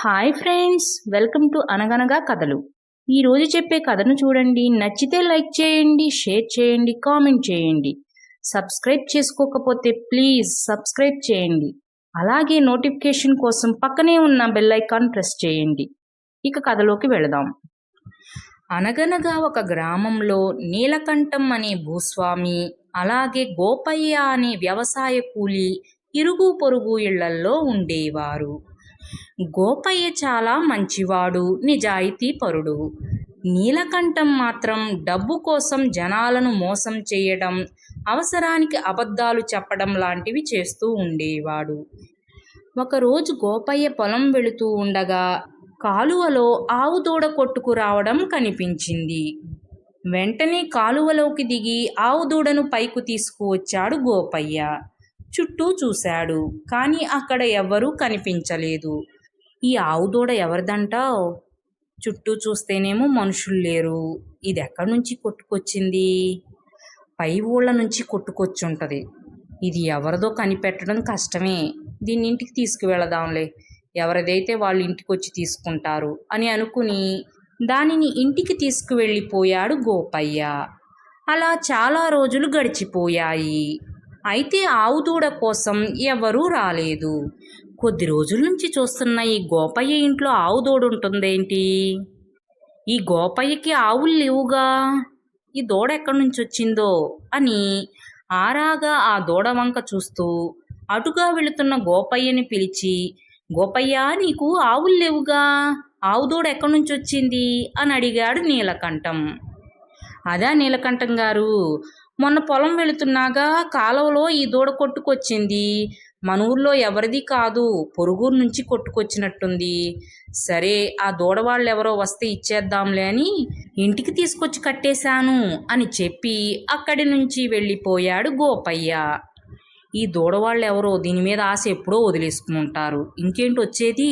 Hi friends welcome to అనగనగా కథలు. ఈరోజు చెప్పే కథను చూడండి. నచ్చితే లైక్ చేయండి షేర్ చేయండి కామెంట్ చేయండి. సబ్స్క్రైబ్ చేసుకోకపోతే ప్లీజ్ సబ్స్క్రైబ్ చేయండి. అలాగే నోటిఫికేషన్ కోసం పక్కనే ఉన్న బెల్ ఐకాన్ ప్రెస్ చేయండి. ఇక కథలోకి వెళదాం. అనగనగా ఒక గ్రామంలో నీలకంఠం అనే భూస్వామి అలాగే గోపయ్య అనే వ్యవసాయ కూలి ఇరుగు పొరుగు ఇళ్ళల్లో ఉండేవారు. గోపయ్య చాలా మంచివాడు నిజాయితీ పరుడు నీలకంఠం మాత్రం డబ్బు కోసం జనాలను మోసం చేయడం అవసరానికి అబద్ధాలు చెప్పడం లాంటివి చేస్తూ ఉండేవాడు. ఒకరోజు గోపయ్య పొలం వెళుతూ ఉండగా కాలువలో ఆవు దూడ కొట్టుకు రావడం కనిపించింది. వెంటనే కాలువలోకి దిగి ఆవు దూడను పైకు తీసుకువచ్చాడు గోపయ్య. చుట్టూ చూశాడు కానీ అక్కడ ఎవ్వరూ కనిపించలేదు. ఈ ఆవు దూడ ఎవరిదంటావు చుట్టూ చూస్తేనేమో మనుషులు లేరు. ఇది ఎక్కడి నుంచి కొట్టుకొచ్చింది? పై ఊళ్ళ నుంచి కొట్టుకొచ్చుంటది. ఇది ఎవరిదో కనిపెట్టడం కష్టమే. దీన్ని ఇంటికి తీసుకువెళదాంలే. ఎవరిదైతే వాళ్ళు ఇంటికి వచ్చి తీసుకుంటారు అని అనుకుని దానిని ఇంటికి తీసుకువెళ్ళిపోయాడు గోపయ్య. అలా చాలా రోజులు గడిచిపోయాయి. అయితే ఆవు దూడ కోసం ఎవరూ రాలేదు. కొద్ది రోజుల నుంచి చూస్తున్న ఈ గోపయ్య ఇంట్లో ఆవు దూడ ఉంటుందేంటి ఈ గోపయ్యకి ఆవులు లేవుగా? ఈ దూడ ఎక్కడి నుంచి వచ్చిందో అని ఆరాగా ఆ దూడ వంక చూస్తూ అటుగా వెళుతున్న గోపయ్యని పిలిచి గోపయ్య నీకు ఆవులు లేవుగా? ఆవు దూడ ఎక్కడి నుంచి వచ్చింది అని అడిగాడు నీలకంఠం. అదా నీలకంఠం గారు మొన్న పొలం వెళుతున్నాగా కాలువలో ఈ దూడ కొట్టుకొచ్చింది. మన ఊర్లో ఎవరిది కాదు పొరుగురు నుంచి కొట్టుకొచ్చినట్టుంది. సరే ఆ దూడ వాళ్ళు ఎవరో వస్తే ఇచ్చేద్దాంలే అని ఇంటికి తీసుకొచ్చి కట్టేశాను అని చెప్పి అక్కడి నుంచి వెళ్ళిపోయాడు గోపయ్య. ఈ దూడ వాళ్ళు ఎవరో దీని మీద ఆశ ఎప్పుడో వదిలేసుకుని ఉంటారు ఇంకేంటి వచ్చేది?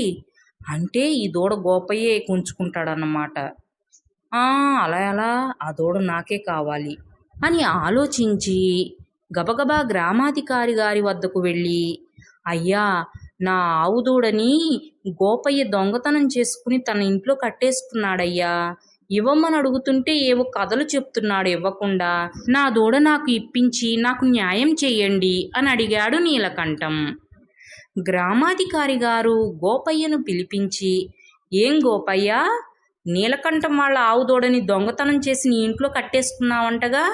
అంటే ఈ దూడ గోపయ్యే కుంచుకుంటాడన్నమాట. అలా ఎలా? ఆ దూడ నాకే కావాలి. అని ఆలోచించి గబగబా గ్రామాధికారి గారి వద్దకు వెళ్ళి అయ్యా నా ఆవు దూడని గోపయ్య దొంగతనం చేసుకుని తన ఇంట్లో కట్టేసుకున్నాడయ్యా. ఇవ్వమని అడుగుతుంటే ఏవో కథలు చెప్తున్నాడు ఇవ్వకుండా. నా దూడ నాకు ఇప్పించి నాకు న్యాయం చెయ్యండి అని అడిగాడు నీలకంఠం. గ్రామాధికారి గారు గోపయ్యను పిలిపించి ఏం గోపయ్య నీలకంఠం వాళ్ళ ఆవు దూడని దొంగతనం చేసి నీ ఇంట్లో కట్టేసుకున్నావంటగా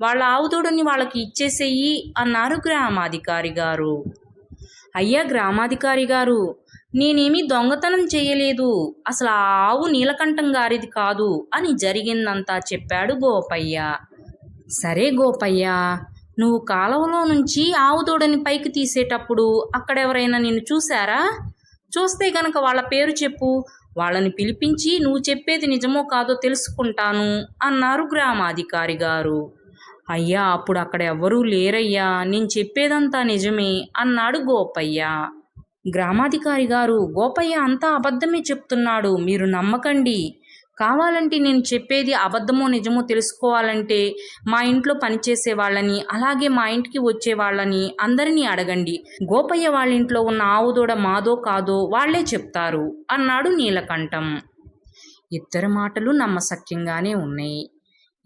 వాళ్ళ ఆవు దూడని వాళ్ళకి ఇచ్చేసేయి అన్నారు గ్రామాధికారి గారు. అయ్యా గ్రామాధికారి గారు నేనేమీ దొంగతనం చేయలేదు. అసలు ఆ ఆవు నీలకంఠం గారిది కాదు అని జరిగిందంతా చెప్పాడు గోపయ్య. సరే గోపయ్య నువ్వు కాలువలో నుంచి ఆవు దూడని పైకి తీసేటప్పుడు అక్కడెవరైనా నిన్ను చూశారా? చూస్తే గనక వాళ్ళ పేరు చెప్పు వాళ్ళని పిలిపించి నువ్వు చెప్పేది నిజమో కాదో తెలుసుకుంటాను అన్నారు గ్రామాధికారి గారు. అయ్యా అప్పుడు అక్కడ ఎవ్వరూ లేరయ్యా నేను చెప్పేదంతా నిజమే అన్నాడు గోపయ్య. గ్రామాధికారి గారు గోపయ్య అంతా అబద్ధమే చెప్తున్నాడు మీరు నమ్మకండి కావాలంటే నేను చెప్పేది అబద్ధమో నిజమో తెలుసుకోవాలంటే మా ఇంట్లో పనిచేసే వాళ్ళని అలాగే మా ఇంటికి వచ్చే వాళ్ళని అందరినీ అడగండి. గోపయ్య వాళ్ళ ఇంట్లో ఉన్న ఆవుదూడ మాదో కాదో వాళ్ళే చెప్తారు అన్నాడు నీలకంఠం. ఇద్దరి మాటలు నమ్మసక్యంగానే ఉన్నాయి.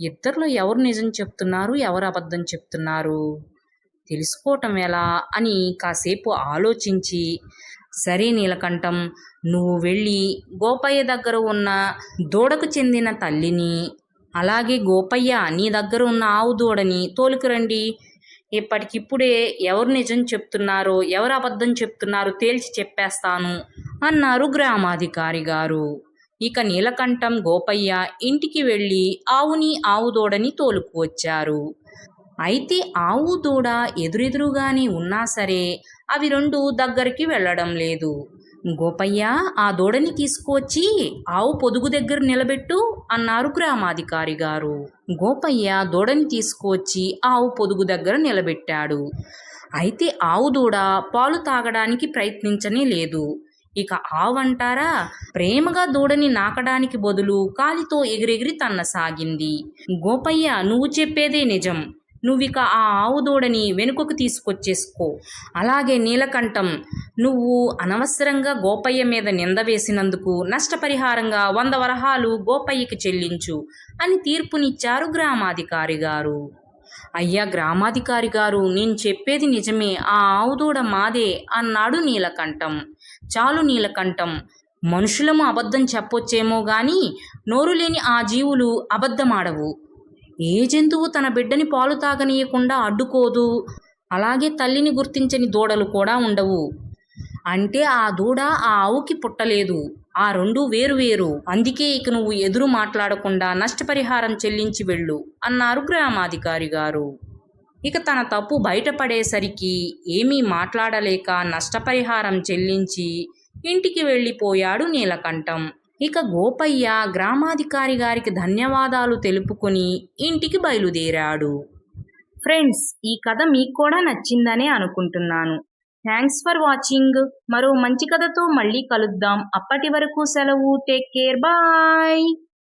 ఇద్దరిలో ఎవరు నిజం చెప్తున్నారు ఎవరు అబద్ధం చెప్తున్నారు? తెలుసుకోవటం ఎలా అని కాసేపు ఆలోచించి సరే నీలకంఠం నువ్వు వెళ్ళి గోపయ్య దగ్గర ఉన్న దూడకు చెందిన తల్లిని అలాగే గోపయ్య నీ దగ్గర ఉన్న ఆవు దూడని తోలుకురండి ఇప్పటికిప్పుడే ఎవరు నిజం చెప్తున్నారో ఎవరు అబద్ధం చెప్తున్నారో తేల్చి చెప్పేస్తాను అన్నారు గ్రామాధికారి గారు. ఇక నీలకంఠం గోపయ్య ఇంటికి వెళ్ళి ఆవుని ఆవు దూడని తోలుకు వచ్చారు. అయితే ఆవు దూడ ఎదురెదురుగానే ఉన్నా సరే అవి రెండు దగ్గరికి వెళ్ళడం లేదు. గోపయ్య ఆ దూడని తీసుకువచ్చి ఆవు పొదుగు దగ్గర నిలబెట్టు అన్నారు గ్రామాధికారి గారు. గోపయ్య దూడని తీసుకువచ్చి ఆవు పొదుగు దగ్గర నిలబెట్టాడు. అయితే ఆవు దూడ పాలు తాగడానికి ప్రయత్నించనే లేదు. ఇక ఆవంటారా ప్రేమగా దూడని నాకడానికి బదులు కాలితో ఎగిరెగిరి తన్నసాగింది. గోపయ్య నువ్వు చెప్పేదే నిజం. నువ్విక ఆ ఆవు దూడని వెనుకకు తీసుకొచ్చేసుకో. అలాగే నీలకంఠం నువ్వు అనవసరంగా గోపయ్య మీద నింద వేసినందుకు నష్టపరిహారంగా వంద వరహాలు గోపయ్యకి చెల్లించు అని తీర్పునిచ్చారు గ్రామాధికారి గారు. అయ్యా గ్రామాధికారి గారు నేను చెప్పేది నిజమే. ఆ ఆవుదూడ మాదే అన్నాడు నీలకంఠం. చాలు నీలకంఠం మనుషులము అబద్ధం చెప్పొచ్చేమో గాని నోరు లేని ఆ జీవులు అబద్ధమాడవు. ఏ జంతువు తన బిడ్డని పాలు తాగనీయకుండా అడ్డుకోదు? అలాగే తల్లిని గుర్తించని దూడలు కూడా ఉండవు. అంటే ఆ దూడ ఆ ఆవుకి పుట్టలేదు. ఆ రెండు వేరు వేరు. అందుకే ఇక నువ్వు ఎదురు మాట్లాడకుండా నష్టపరిహారం చెల్లించి వెళ్ళు అన్నారు గ్రామాధికారి గారు. ఇక తన తప్పు బయటపడేసరికి ఏమీ మాట్లాడలేక నష్టపరిహారం చెల్లించి ఇంటికి వెళ్ళిపోయాడు నీలకంఠం. ఇక గోపయ్య గ్రామాధికారి గారికి ధన్యవాదాలు తెలుపుకొని ఇంటికి బయలుదేరాడు. ఫ్రెండ్స్ ఈ కథ మీకు కూడా నచ్చిందనే అనుకుంటున్నాను. Thanks for watching. మరో మంచి కథతో మళ్ళీ కలుద్దాం. అప్పటి వరకు సెలవు. Take care. బాయ్.